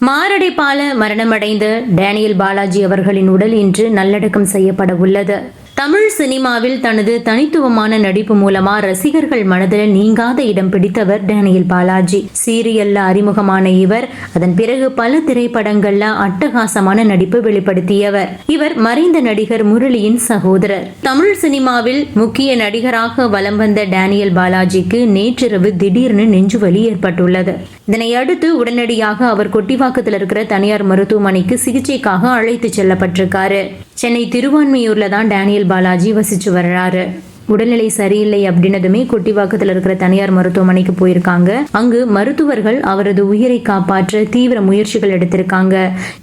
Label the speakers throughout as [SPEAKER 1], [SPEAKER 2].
[SPEAKER 1] மாரடைப்பால மரணமடைந்த டேனியல் பாலாஜி அவர்களின் உடல் இன்று நல்லடக்கம் செய்யப்பட உள்ளது தமிழ் சினிமாவில் தனது தனித்துவமான நடிப்பு மூலமா ரசிகர்கள் மனதில் நீங்காத இடம் பிடித்தவர் டேனியல் பாலாஜி. சீரியல்ல அறிமுகமான இவர் அதன் பிறகு பல திரைப்படங்கள்ல அட்டகாசமான நடிப்பு வெளிப்படுத்தியவர். இவர் மறைந்த நடிகர் முரளியின் சகோதரர். தமிழ் சினிமாவில் முக்கிய நடிகராக வலம் வந்த டேனியல் பாலாஜிக்கு நேற்றிரவு திடீர்னு நெஞ்சுவலி ஏற்பட்டுள்ளது. இதனையடுத்து உடனடியாக அவர் கொட்டிவாக்கத்தில் இருக்கிற தனியார் மருத்துவமனைக்கு சிகிச்சைக்காக அழைத்து செல்லப்பட்டிருக்காரு. சென்னை திருவான்மையூர்ல தான் டேனியல் பாலாஜி வசிச்சு வர்றாரு. உடல்நிலை சரியில்லை அப்படின்னதுமே கொட்டிவாக்கத்தில் இருக்கிற தனியார் மருத்துவமனைக்கு போயிருக்காங்க. அங்கு மருத்துவர்கள் அவரது உயிரை காப்பாற்ற தீவிர முயற்சிகள் எடுத்திருக்காங்க.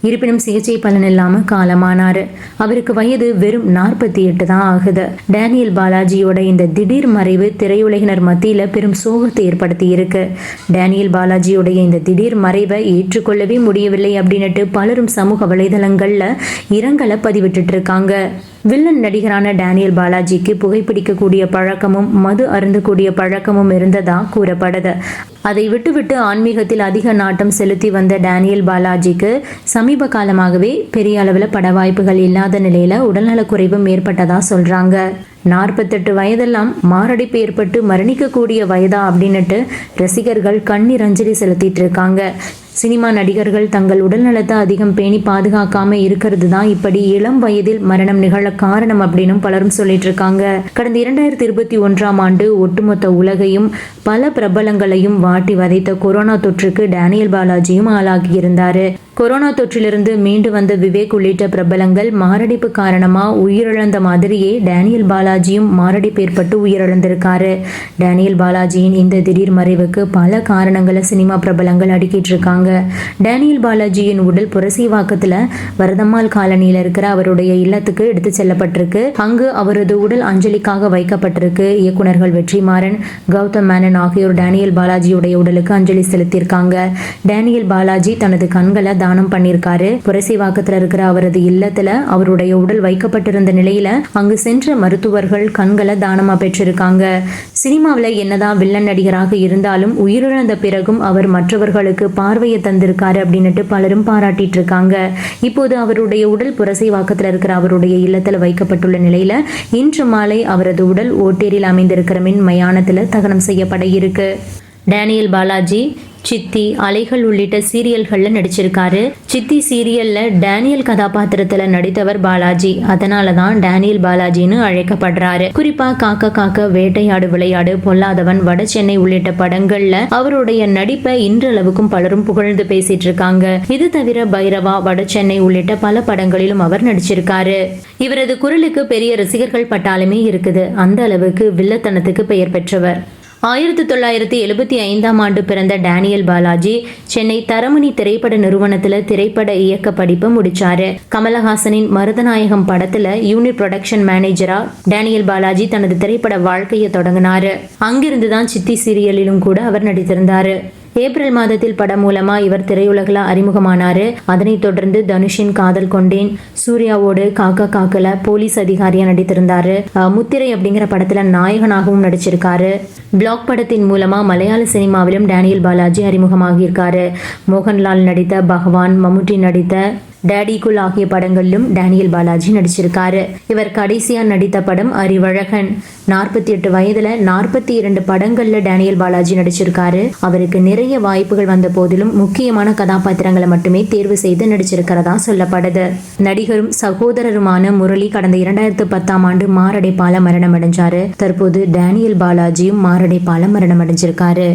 [SPEAKER 1] இருப்பினும் சிகிச்சை பலன் இல்லாம காலமானாரு. அவருக்கு வயது வெறும் நாற்பத்தி எட்டு தான் ஆகுது. டேனியல் பாலாஜியோட இந்த திடீர் மறைவு திரையுலகினர் மத்தியில பெரும் சோகத்தை ஏற்படுத்தி இருக்கு. டேனியல் பாலாஜியோடைய இந்த திடீர் மறைவை ஏற்றுக்கொள்ளவே முடியவில்லை அப்படின்னுட்டு பலரும் சமூக வலைதளங்கள்ல இரங்கலை பதிவிட்டு இருக்காங்க. வில்லன் நடிகரான டேனியல் பாலாஜிக்கு புகைப்பிடிக்கக்கூடிய பழக்கமும் மது அருந்தக்கூடிய பழக்கமும் இருந்ததா கூறப்படுது அதை விட்டுவிட்டு ஆன்மீகத்தில் அதிக நாட்டம் செலுத்தி வந்த டேனியல் பாலாஜிக்கு சமீப காலமாகவே பெரிய அளவில் பட வாய்ப்புகள் இல்லாத நிலையில உடல்நலக்குறைவும் ஏற்பட்டதா சொல்றாங்க. நாற்பத்தெட்டு வயதெல்லாம் மாரடைப்பு ஏற்பட்டு மரணிக்கக்கூடிய வயதா அப்படின்னுட்டு ரசிகர்கள் கண்ணீர் அஞ்சலி செலுத்திட்டு இருக்காங்க சினிமா நடிகர்கள் தங்கள் உடல்நலத்தை அதிகம் பேணி பாதுகாக்காம இருக்கிறது தான் இப்படி இளம் வயதில் மரணம் நிகழ காரணம் அப்படின்னும் பலரும் சொல்லிட்டு இருக்காங்க கடந்த இரண்டாயிரத்தி இருபத்தி ஒன்றாம் ஆண்டு ஒட்டுமொத்த உலகையும் பல பிரபலங்களையும் வாட்டி வதைத்த கொரோனா தொற்றுக்கு டேனியல் பாலாஜியும் ஆளாகி இருந்தாரு. கொரோனா தொற்றிலிருந்து மீண்டு வந்த விவேக் உள்ளிட்ட பிரபலங்கள் மாரடைப்பு காரணமாக உயிரிழந்த மாதிரியே டேனியல் பாலாஜியும் மாரடைப்பு ஏற்பட்டு உயிரிழந்திருக்காரு. டேனியல் பாலாஜியின் இந்த திடீர் மறைவுக்கு பல காரணங்களை சினிமா பிரபலங்கள் அடுக்கிட்டு இருக்காங்க. டேனியல் பாலாஜியின் உடல் புரசீவாக்கத்தில் வரதம்மாள் காலனியில் இருக்கிற அவருடைய இல்லத்துக்கு எடுத்து செல்லப்பட்டிருக்கு. அங்கு அவரது உடல் அஞ்சலிக்காக வைக்கப்பட்டிருக்கு. இயக்குனர்கள் வெற்றிமாறன் கௌதம் மேனன் ஆகியோர் டேனியல் பாலாஜியுடைய உடலுக்கு அஞ்சலி செலுத்தியிருக்காங்க. டேனியல் பாலாஜி தனது கண்களை தானம் பண்ணியிருக்காரு புரசைவாக்கத்துல இருக்கிற அவரது இல்லத்துல அவருடைய உடல் வைக்கப்பட்டிருந்த நிலையில அங்கு சென்ற மருத்துவர்கள் கண்களை தானமா பெற்றிருக்காங்க. சினிமாவில் என்னதான் வில்லன் நடிகராக இருந்தாலும் உயிரிழந்த பிறகும் அவர் மற்றவர்களுக்கு பார்வையை தந்திருக்காரு அப்படின்னுட்டு பலரும் பாராட்டிட்டு இருக்காங்க இப்போது அவருடைய உடல் புரசைவாக்கத்தில் இருக்கிற அவருடைய இல்லத்தில் வைக்கப்பட்டுள்ள நிலையில இன்று மாலை அவரது உடல் ஓட்டேரியில் அமைந்திருக்கிற மின் மயானத்துல தகனம் செய்யப்பட இருக்கு. டேனியல் பாலாஜி சித்தி அலைகள் உள்ளிட்ட சீரியல்களில் நடிச்சிருக்காரு. சித்தி சீரியல்ல டேனியல் கதாபாத்திரத்துல நடித்தவர் பாலாஜி. அதனால தான் டேனியல் பாலாஜின்னு அழைக்கப்படுறாரு. குறிப்பா காக்க காக்க வேட்டையாடு விளையாடு பொல்லாதவன் வட சென்னை உள்ளிட்ட படங்கள்ல அவருடைய நடிப்பை இன்றளவுக்கும் பலரும் புகழ்ந்து பேசிட்டு இருக்காங்க இது தவிர பைரவா வட சென்னை உள்ளிட்ட பல படங்களிலும் அவர் நடிச்சிருக்காரு. இவரது குரலுக்கு பெரிய ரசிகர்கள் பட்டாலுமே இருக்குது. அந்த அளவுக்கு வில்லத்தனத்துக்கு பெயர் பெற்றவர். ஆயிரத்தி தொள்ளாயிரத்தி எழுபத்தி ஐந்தாம் ஆண்டு பிறந்த டேனியல் பாலாஜி சென்னை தரமணி திரைப்பட நிறுவனத்துல திரைப்பட இயக்க படிப்பு முடிச்சாரு. கமலஹாசனின் மருதநாயகம் படத்துல யூனிட் ப்ரொடக்ஷன் மேனேஜரா டேனியல் பாலாஜி தனது திரைப்பட வாழ்க்கையை தொடங்கினாரு. அங்கிருந்து தான் சித்தி சீரியலிலும் கூட அவர் நடித்திருந்தாரு. ஏப்ரல் மாதத்தில் படம் மூலமா இவர் திரையுலகில் அறிமுகமானாரு. அதனைத் தொடர்ந்து தனுஷின் காதல் கொண்டேன். சூர்யாவோடு காக்கா காக்கல போலீஸ் அதிகாரியா நடித்திருந்தாரு. முத்திரை அப்படிங்கிற படத்துல நாயகனாகவும் நடிச்சிருக்காரு. பிளாக் படத்தின் மூலமா மலையாள சினிமாவிலும் டேனியல் பாலாஜி அறிமுகமாகியிருக்காரு. மோகன்லால் நடித்த பகவான் மம்முட்டி நடித்த டேடி குல் ஆகிய படங்களிலும் டேனியல் பாலாஜி நடிச்சிருக்காரு. இவர் கடைசியா நடித்த படம் அறிவழகன் நாற்பத்தி எட்டு வயதுல நாற்பத்தி இரண்டு படங்கள்ல டேனியல் பாலாஜி நடிச்சிருக்காரு. அவருக்கு நிறைய வாய்ப்புகள் வந்த போதிலும் முக்கியமான கதாபாத்திரங்களை மட்டுமே தேர்வு செய்து நடிச்சிருக்கிறதா சொல்லப்படுது. நடிகரும் சகோதரருமான முரளி கடந்த இரண்டாயிரத்து பத்தாம் ஆண்டு மாரடைப்பால மரணம் அடைஞ்சாரு தற்போது டேனியல் பாலாஜியும் மாரடைப்பால மரணம் அடைஞ்சிருக்காரு